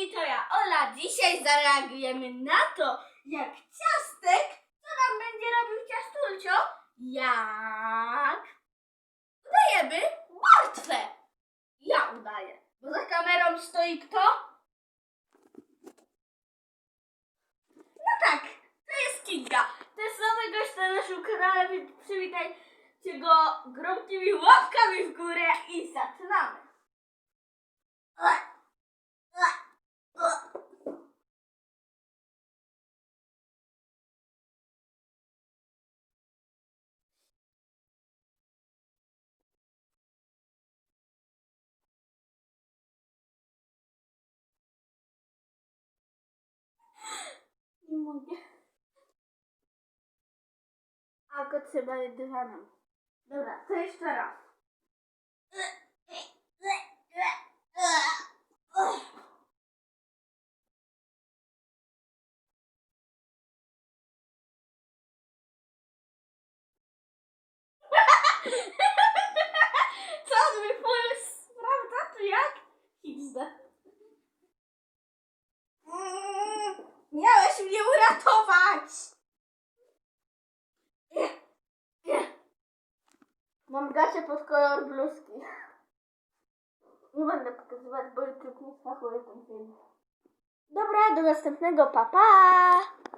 kochani, to ja Ola. Dzisiaj zareagujemy na to, jak ciastek, co nam będzie robił ciastulcio, jak udajemy martwe. Ja udaję, bo za kamerą stoi kto? No tak, to jest Kinga. To jest nowy gość na naszym kanale, więc przywitajcie go gromkimi łapkami w górę i zaczynamy. Nie A go trzeba je dywanem. Dobra, to jeszcze raz. Co jak? Miałeś mnie uratować! Mam gacie pod kolor bluzki. Nie będę pokazywać, bo YouTube nie schachuje ten film. Dobra, do następnego, papa! Pa.